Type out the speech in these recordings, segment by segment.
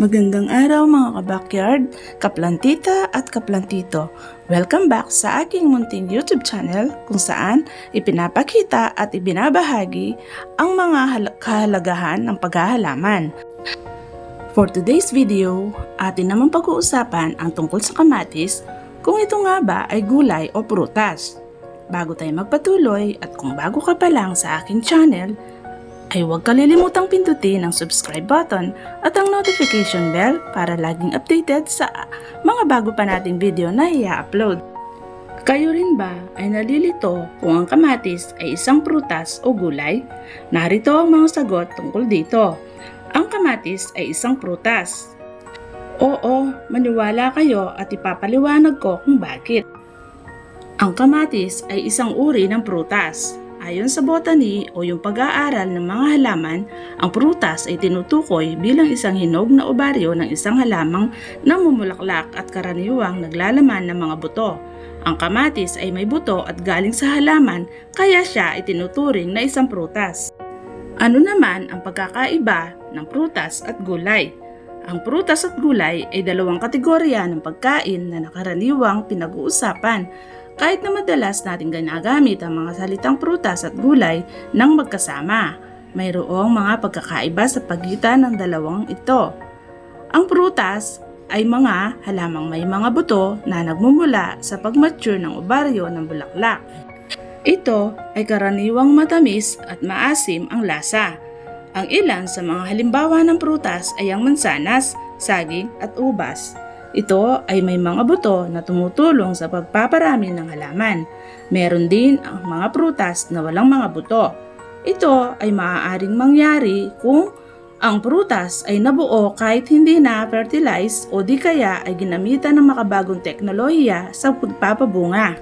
Magandang araw mga kabakyard, kaplantita at kaplantito. Welcome back sa aking munting YouTube channel kung saan ipinapakita at ibinabahagi ang mga hal- kahalagahan ng paghahalaman. For today's video, atin naman pag-uusapan ang tungkol sa kamatis kung ito nga ba ay gulay o prutas. Bago tayo magpatuloy at kung bago ka pa lang sa aking channel, ay huwag kalilimutang pindutin ang subscribe button at ang notification bell para laging updated sa mga bago pa nating video na i-upload. Kayo rin ba ay nalilito kung ang kamatis ay isang prutas o gulay? Narito ang mga sagot tungkol dito. Ang kamatis ay isang prutas. Oo, maniwala kayo at ipapaliwanag ko kung bakit. Ang kamatis ay isang uri ng prutas. Ayon sa botany o yung pag-aaral ng mga halaman, ang prutas ay tinutukoy bilang isang hinog na obaryo ng isang halamang namumulaklak at karaniwang naglalaman ng mga buto. Ang kamatis ay may buto at galing sa halaman kaya siya ay tinuturing na isang prutas. Ano naman ang pagkakaiba ng prutas at gulay? Ang prutas at gulay ay dalawang kategorya ng pagkain na nakaraniwang pinag-uusapan kahit na madalas natin ginagamit ang mga salitang prutas at gulay ng magkasama. Mayroong mga pagkakaiba sa pagitan ng dalawang ito. Ang prutas ay mga halamang may mga buto na nagmumula sa pagmature ng obaryo ng bulaklak. Ito ay karaniwang matamis at maasim ang lasa. Ang ilan sa mga halimbawa ng prutas ay ang mansanas, saging at ubas. Ito ay may mga buto na tumutulong sa pagpaparami ng halaman. Meron din ang mga prutas na walang mga buto. Ito ay maaaring mangyari kung ang prutas ay nabuo kahit hindi na fertilize o di kaya ay ginamitan ng makabagong teknolohiya sa pagpapabunga.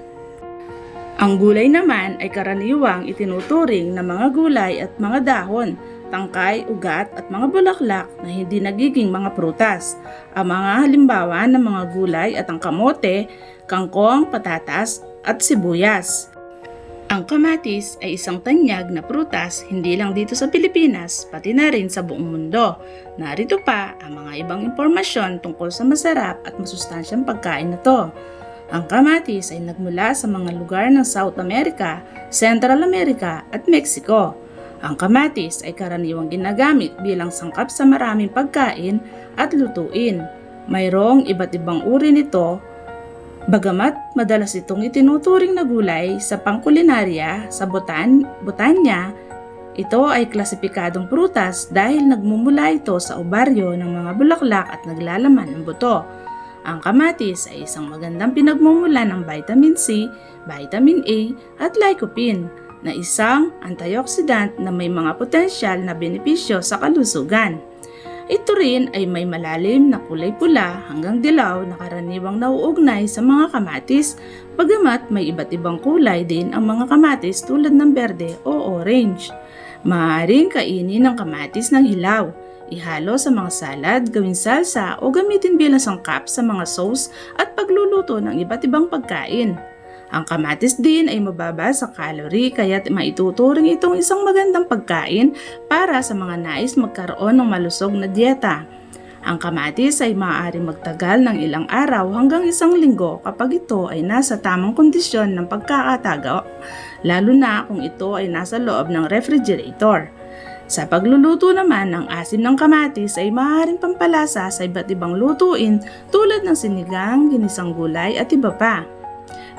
Ang gulay naman ay karaniwang itinuturing na mga gulay at mga dahon tangkay, ugat at mga bulaklak na hindi nagiging mga prutas. Ang mga halimbawa ng mga gulay at ang kamote, kangkong, patatas at sibuyas. Ang kamatis ay isang tanyag na prutas hindi lang dito sa Pilipinas, pati na rin sa buong mundo. Narito pa ang mga ibang impormasyon tungkol sa masarap at masustansyang pagkain na to. Ang kamatis ay nagmula sa mga lugar ng South America, Central America at Mexico. Ang kamatis ay karaniwang ginagamit bilang sangkap sa maraming pagkain at lutuin. Mayroong iba't ibang uri nito, bagamat madalas itong itinuturing na gulay sa pangkulinarya sa botan, botanya, ito ay klasipikadong prutas dahil nagmumula ito sa obaryo ng mga bulaklak at naglalaman ng buto. Ang kamatis ay isang magandang pinagmumula ng vitamin C, vitamin A at lycopene na isang antioxidant na may mga potensyal na benepisyo sa kalusugan. Ito rin ay may malalim na kulay pula hanggang dilaw na karaniwang nauugnay sa mga kamatis, bagamat may iba't ibang kulay din ang mga kamatis tulad ng berde o orange. Maaaring kainin ng kamatis ng hilaw, ihalo sa mga salad, gawing salsa o gamitin bilang sangkap sa mga sauce at pagluluto ng iba't ibang pagkain. Ang kamatis din ay mababa sa calorie kaya maituturing itong isang magandang pagkain para sa mga nais magkaroon ng malusog na dieta. Ang kamatis ay maaaring magtagal ng ilang araw hanggang isang linggo kapag ito ay nasa tamang kondisyon ng pagkakatago, lalo na kung ito ay nasa loob ng refrigerator. Sa pagluluto naman ng asim ng kamatis ay maaaring pampalasa sa iba't ibang lutuin tulad ng sinigang, ginisang gulay at iba pa.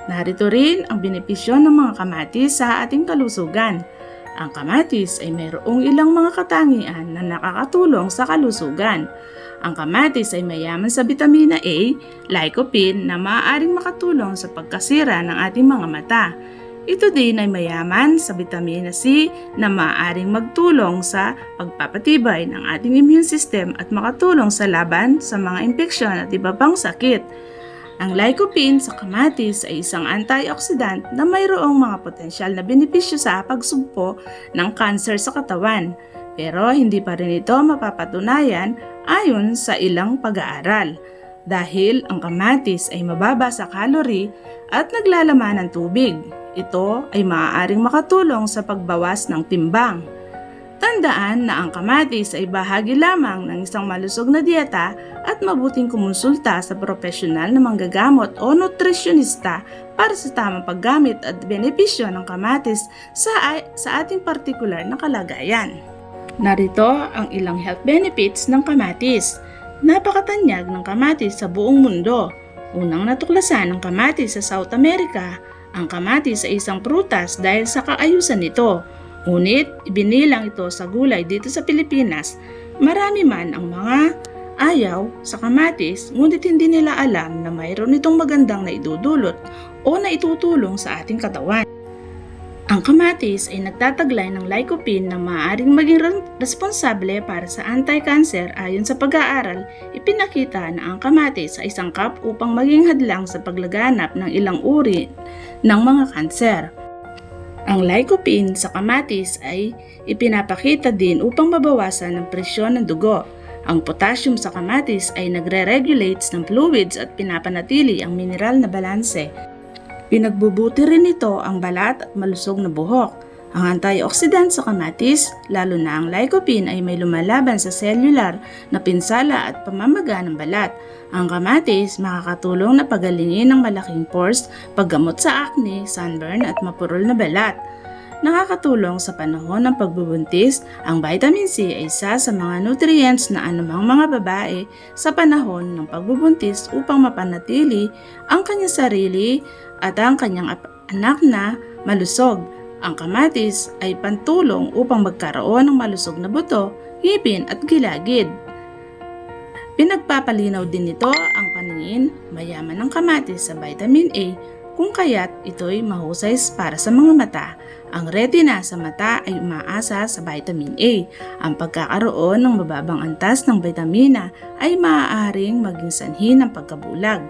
Narito rin ang benepisyo ng mga kamatis sa ating kalusugan. Ang kamatis ay mayroong ilang mga katangian na nakakatulong sa kalusugan. Ang kamatis ay mayaman sa vitamina A, lycopene na maaaring makatulong sa pagkasira ng ating mga mata. Ito din ay mayaman sa vitamina C na maaaring magtulong sa pagpapatibay ng ating immune system at makatulong sa laban sa mga impeksyon at iba pang sakit. Ang lycopene sa kamatis ay isang antioxidant na mayroong mga potensyal na benepisyo sa pagsugpo ng kanser sa katawan. Pero hindi pa rin ito mapapatunayan ayon sa ilang pag-aaral. Dahil ang kamatis ay mababa sa calorie at naglalaman ng tubig. Ito ay maaaring makatulong sa pagbawas ng timbang. Tandaan na ang kamatis ay bahagi lamang ng isang malusog na dieta at mabuting kumonsulta sa profesional na manggagamot o nutrisyonista para sa tamang paggamit at benepisyo ng kamatis sa, sa ating partikular na kalagayan. Narito ang ilang health benefits ng kamatis. Napakatanyag ng kamatis sa buong mundo. Unang natuklasan ng kamatis sa South America, ang kamatis ay isang prutas dahil sa kaayusan nito. Ngunit ibinilang ito sa gulay dito sa Pilipinas. Marami man ang mga ayaw sa kamatis, ngunit hindi nila alam na mayroon itong magandang na idudulot o na itutulong sa ating katawan. Ang kamatis ay nagtataglay ng lycopene na maaaring maging re- responsable para sa anti-cancer ayon sa pag-aaral, ipinakita na ang kamatis ay isang kap upang maging hadlang sa paglaganap ng ilang uri ng mga kanser. Ang lycopene sa kamatis ay ipinapakita din upang mabawasan ang presyon ng dugo. Ang potassium sa kamatis ay nagre-regulates ng fluids at pinapanatili ang mineral na balanse. Pinagbubuti rin nito ang balat at malusog na buhok. Ang antioxidant sa kamatis, lalo na ang lycopene ay may lumalaban sa cellular na pinsala at pamamaga ng balat. Ang kamatis makakatulong na pagalingin ng malaking pores, paggamot sa acne, sunburn at mapurol na balat. Nakakatulong sa panahon ng pagbubuntis, ang vitamin C ay isa sa mga nutrients na anumang mga babae sa panahon ng pagbubuntis upang mapanatili ang kanyang sarili at ang kanyang anak na malusog. Ang kamatis ay pantulong upang magkaroon ng malusog na buto, ngipin at gilagid. Pinagpapalinaw din nito ang paningin mayaman ng kamatis sa vitamin A kung kaya't ito'y mahusay para sa mga mata. Ang retina sa mata ay umaasa sa vitamin A. Ang pagkakaroon ng mababang antas ng vitamina ay maaaring maging sanhi ng pagkabulag.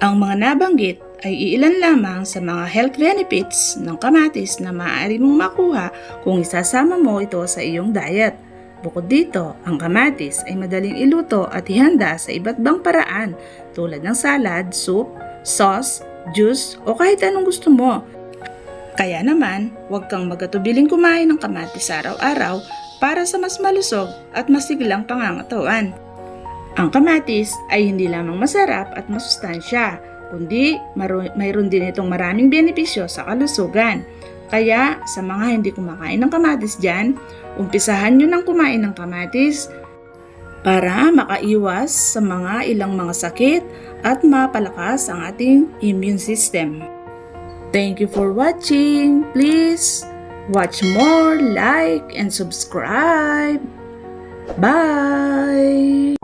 Ang mga nabanggit ay iilan lamang sa mga health benefits ng kamatis na maaari mong makuha kung isasama mo ito sa iyong diet. Bukod dito, ang kamatis ay madaling iluto at ihanda sa iba't bang paraan tulad ng salad, soup, sauce, juice o kahit anong gusto mo. Kaya naman, huwag kang magatubiling kumain ng kamatis araw-araw para sa mas malusog at masiglang pangangatawan. Ang kamatis ay hindi lamang masarap at masustansya, kundi mayroon din itong maraming benepisyo sa kalusugan. Kaya sa mga hindi kumakain ng kamatis dyan, umpisahan nyo ng kumain ng kamatis para makaiwas sa mga ilang mga sakit at mapalakas ang ating immune system. Thank you for watching. Please watch more, like, and subscribe. Bye!